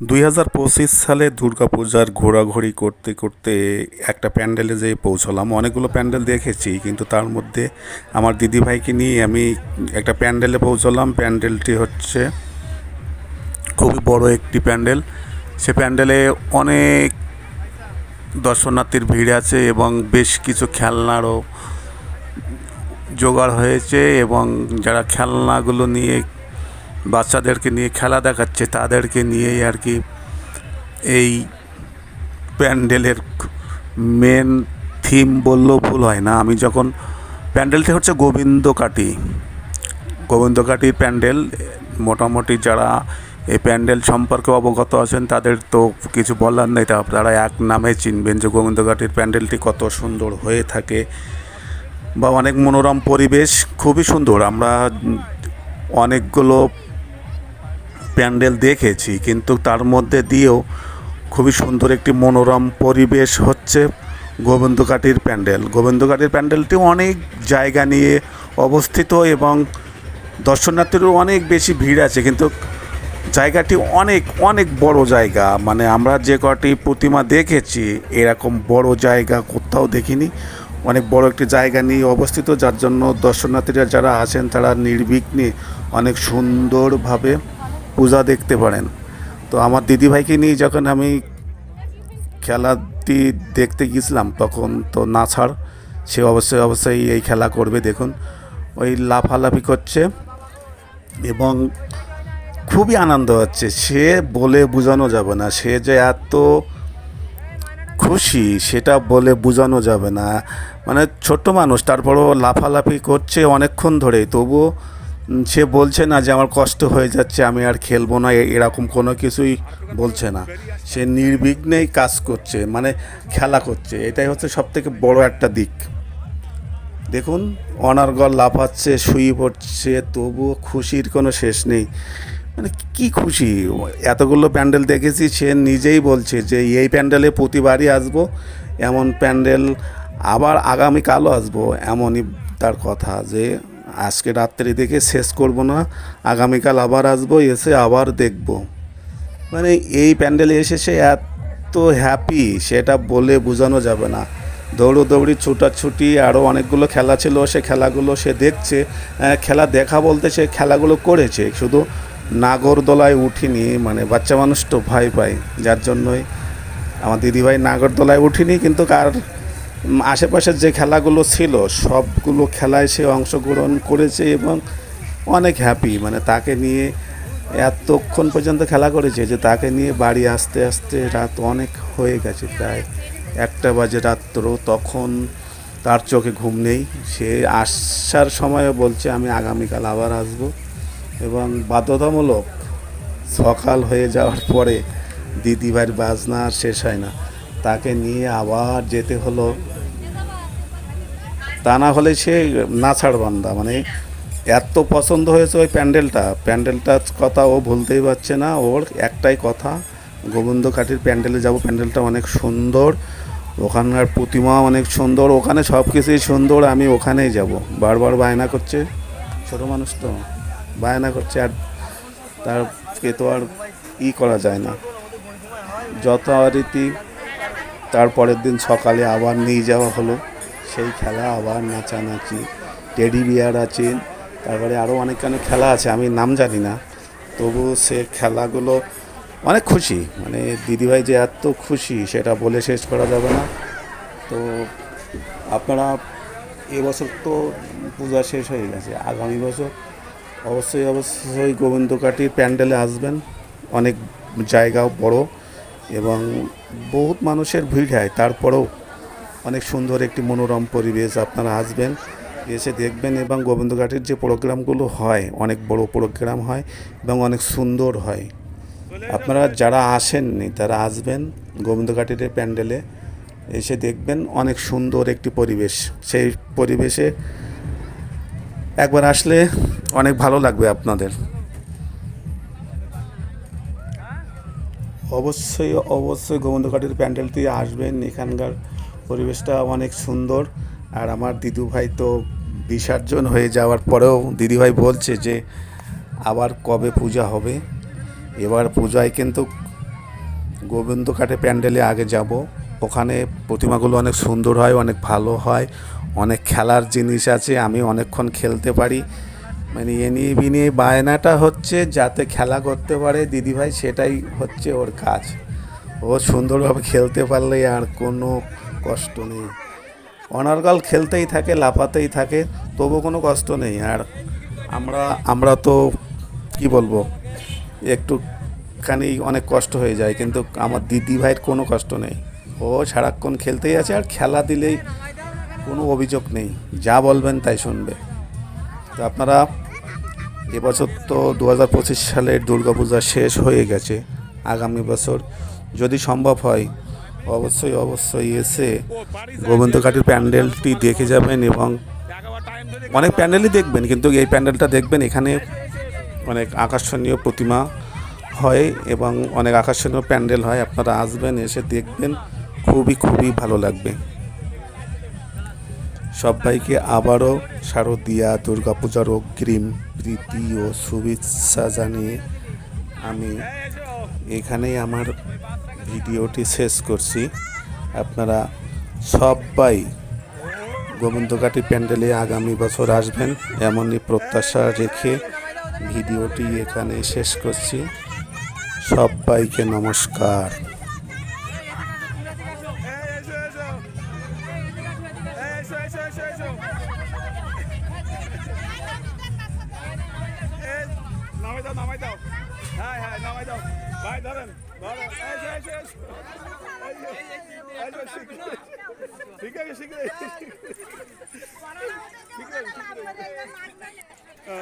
দুই হাজার পঁচিশ সালে দুর্গাপূজার ঘোরাঘুরি করতে করতে একটা প্যান্ডেলে যেয়ে পৌঁছলাম। অনেকগুলো প্যান্ডেল দেখেছি, কিন্তু তার মধ্যে আমার দিদিভাইকে নিয়ে আমি একটা প্যান্ডেলে পৌঁছলাম। প্যান্ডেলটি হচ্ছে খুবই বড় একটি প্যান্ডেল। সে প্যান্ডেলে অনেক দর্শনার্থীর ভিড় আছে এবং বেশ কিছু খেলনারও জোগাড় হয়েছে এবং যারা খেলনাগুলো নিয়ে বাচ্চাদেরকে নিয়ে খেলা দেখাচ্ছে, তাদেরকে নিয়েই আর কি এই প্যান্ডেলের মেন থিম বললেও ভুল হয় না। আমি যখন, প্যান্ডেলটি হচ্ছে গোবিন্দকাটি গোবিন্দকাটির প্যান্ডেল, মোটামুটি যারা এই প্যান্ডেল সম্পর্কে অবগত আছেন, তাদের তো কিছু বলার নেই। তারা এক নামে চিনবেন যে গোবিন্দকাটির প্যান্ডেলটি কত সুন্দর হয়ে থাকে বা অনেক মনোরম পরিবেশ, খুবই সুন্দর। আমরা অনেকগুলো প্যান্ডেল দেখেছি, কিন্তু তার মধ্যে দিয়েও খুবই সুন্দর একটি মনোরম পরিবেশ হচ্ছে গোবিন্দকাটির প্যান্ডেল। গোবিন্দকাটির প্যান্ডেলটি অনেক জায়গা নিয়ে অবস্থিত এবং দর্শনার্থীরও অনেক বেশি ভিড় আছে, কিন্তু জায়গাটি অনেক অনেক বড় জায়গা। মানে আমরা যে কটি প্রতিমা দেখেছি, এরকম বড় জায়গা কোথাও দেখিনি। অনেক বড় একটি জায়গা নিয়ে অবস্থিত, যার জন্য দর্শনার্থীরা যারা আছেন তারা নির্বিঘ্নে অনেক সুন্দরভাবে পূজা দেখতে পারেন। তো আমার দিদিভাইকে নিয়ে যখন আমি খেলাটি দেখতে গিয়েছিলাম, তখন তো না ছাড়, সে অবশ্যই অবশ্যই এই খেলা করবে, দেখুন। ওই লাফালাফি করছে এবং খুবই আনন্দ হচ্ছে। সে বলে বোঝানো যাবে না, সে যে এত খুশি, সেটা বলে বোঝানো যাবে না। মানে ছোট্ট মানুষ, তারপরও লাফালাফি করছে অনেকক্ষণ ধরে তবুও সে বলছে না যে আমার কষ্ট হয়ে যাচ্ছে, আমি আর খেলব না এরকম কোনো কিছুই বলছে না। সে নির্বিঘ্নেই কাজ করছে মানে খেলা করছে। এটাই হচ্ছে সব থেকে বড় একটা দিক। দেখুন, অনার্গল লাফাচ্ছে, শুয়ে পড়ছে, তবুও খুশির কোনো শেষ নেই। মানে কি খুশি? এতগুলো প্যান্ডেল দেখেছি, সে নিজেই বলছে যে এই প্যান্ডেলে প্রতিবারই আসব, এমন প্যান্ডেল আবার আগামীকালও আসব, এমনই তার কথা যে আজকে রাত্রি দেখে শেষ করব না, আগামীকাল আবার আসব, এসে আবার দেখব। মানে এই প্যান্ডেলে এসে সে এত হ্যাপি সেটা বলে বোঝানো যাবে না। দৌড়োদৌড়ি, ছুটাছুটি আরও অনেকগুলো খেলা ছিল, সে খেলাগুলো সে দেখছে। খেলা দেখা বলতে সে খেলাগুলো করেছে, শুধু নাগরদোলায় উঠিনি মানে বাচ্চা মানুষ তো ভয় পায়, যার জন্যই। আমার দিদিভাই নাগরদোলায় উঠিনি, কিন্তু কার আশেপাশের যে খেলাগুলো ছিল, সবগুলো খেলায় সে অংশগ্রহণ করেছে এবং অনেক হ্যাপি মানে তাকে নিয়ে এতক্ষণ পর্যন্ত খেলা করেছে যে তাকে নিয়ে বাড়ি আসতে আসতে রাত অনেক হয়ে গেছে, প্রায় একটা বাজে রাত্র। তখন তার চোখে ঘুম নেই, সে আসার সময়ও বলছে, আমি আগামীকাল আবার আসব। এবং বাধ্যতামূলক সকাল হয়ে যাওয়ার পরে দিদিভাইয়ের বাজনা আর শেষ হয় না। তাকে নিয়ে আবার যেতে হলো তা না হলে সে নাছাড় বান্দা মানে এত পছন্দ হয়েছে ওই প্যান্ডেলটা। প্যান্ডেলটার কথা ও ভুলতেই পারছে না। ওর একটাই কথা গোবিন্দ কাঠির প্যান্ডেলে যাব, প্যান্ডেলটা অনেক সুন্দর, ওখানকার প্রতিমা অনেক সুন্দর, ওখানে সব কিছুই সুন্দর, আমি ওখানেই যাব। বারবার বায়না করছে, ছোটো মানুষ তো, বায়না করছে আর তারকে তো আর ই করা যায় না। যথারীতি তারপরের দিন সকালে আবার নিয়ে যাওয়া হলো। সেই খেলা, আবার নাচানাচি, টেডি বিয়ার আছে, তারপরে আরও অনেক অনেক খেলা আছে, আমি নাম জানি না। তবু সে খেলাগুলো অনেক খুশি মানে দিদিভাই যে এত খুশি, সেটা বলে শেষ করা যাবে না। তো আপনারা এবছর তো পূজা শেষ হয়ে গেছে, আগামী বছর অবশ্যই অবশ্যই গোবিন্দকাটির প্যান্ডেলে আসবেন। অনেক জায়গাও বড় এবং বহুত মানুষের ভিড় হয়, তারপরেও অনেক সুন্দর একটি মনোরম পরিবেশ আপনারা আসবেন, এসে দেখবেন এবং গোবিন্দঘাটের যে প্রোগ্রামগুলো হয়, অনেক বড় প্রোগ্রাম হয় এবং অনেক সুন্দর হয়। আপনারা যারা আসেননি, তারা আসবেন গোবিন্দঘাটের প্যান্ডেলে, এসে দেখবেন অনেক সুন্দর একটি পরিবেশ। সেই পরিবেশে একবার আসলে অনেক ভালো লাগবে আপনাদের। অবশ্যই অবশ্যই গোবিন্দঘাটের প্যান্ডেলটি আসবেন, এখানকার পরিবেশটা অনেক সুন্দর। আর আমার দিদু ভাই তো বিসর্জন হয়ে যাওয়ার পরেও দিদিভাই বলছে যে, আবার কবে পূজা হবে? এবার পূজায় কিন্তু গোবিন্দ কাঠে প্যান্ডেলে আগে যাব। ওখানে প্রতিমাগুলো অনেক সুন্দর হয়, অনেক ভালো হয়, অনেক খেলার জিনিস আছে, আমি অনেকক্ষণ খেলতে পারি। মানে এ নিয়ে বিনিয়ে বায়নাটা হচ্ছে যাতে খেলা করতে পারে দিদিভাই সেটাই হচ্ছে ওর কাজ। ও সুন্দরভাবে খেলতে পারলে আর কোনো কষ্ট নেই। অনার্গাল খেলতেই থাকে, লাফাতেই থাকে, তবু কোনো কষ্ট নেই। আর আমরা আমরা তো, কি বলব, একটুখানি অনেক কষ্ট হয়ে যায়, কিন্তু আমার দিদি ভাইয়ের কোনো কষ্ট নেই। ও সারাক্ষণ খেলতেই আছে আর খেলা দিলেই কোনো অভিযোগ নেই। যা বলবেন তাই শুনবে। তো আপনারা, এবছর তো দু হাজার পঁচিশ সালের দুর্গাপূজা শেষ হয়ে গেছে, আগামী বছর। যদি সম্ভব হয় অবশ্যই অবশ্যই এসে গোবিন্দঘাটের প্যান্ডেলটি দেখে যাবেন এবং অনেক প্যান্ডেলই দেখবেন, কিন্তু এই প্যান্ডেলটা দেখবেন এখানে অনেক আকর্ষণীয় প্রতিমা হয় এবং অনেক আকর্ষণীয় প্যান্ডেল হয়। আপনারা আসবেন, এসে দেখবেন, খুবই খুবই ভালো লাগবে। সবাইকে আবারও শারদীয়া দুর্গাপূজার অগ্রিম প্রীতি ও শুভেচ্ছা জানিয়ে আমি এখানেই আমার ভিডিওটি শেষ করছি। আপনারা সবাই গোবিন্দঘাটি প্যান্ডেলে আগামী বছর আসবেন, এমনই প্রত্যাশা রেখে ভিডিওটি এখানে শেষ করছি। সবাইকে নমস্কার। নামাই দাও নামাই দাও। হ্যাঁ হ্যাঁ নামাই দাও। ভাই ধরেন ধরেন এসো এসো এসো এসো, শিখে শিখে শিখে শিখে শিখে